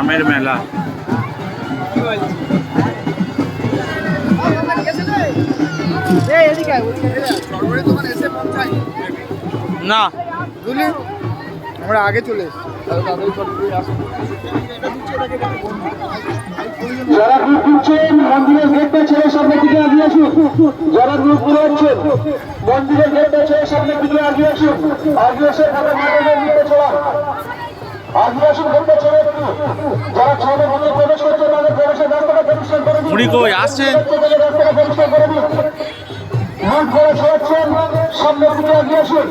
আমের মেলা। না। বুঝলি আমরা আগে চলে যারা গ্রুপ ঘুরছেন মন্দিরের গেটটা ছেড়ে সামনের দিকে আগিয়ে আসুন। যারা গ্রুপ ঘুরাচ্ছেন মন্দিরের গেটটা ছেড়ে সামনের দিকে আগিয়ে আসুন। আগিয়ে এসে দিকে আগিয়ে আসুন গেটটা ছেড়ে। মুড়ি কই? আসছেন? সামনের দিকে এগিয়ে আসুন।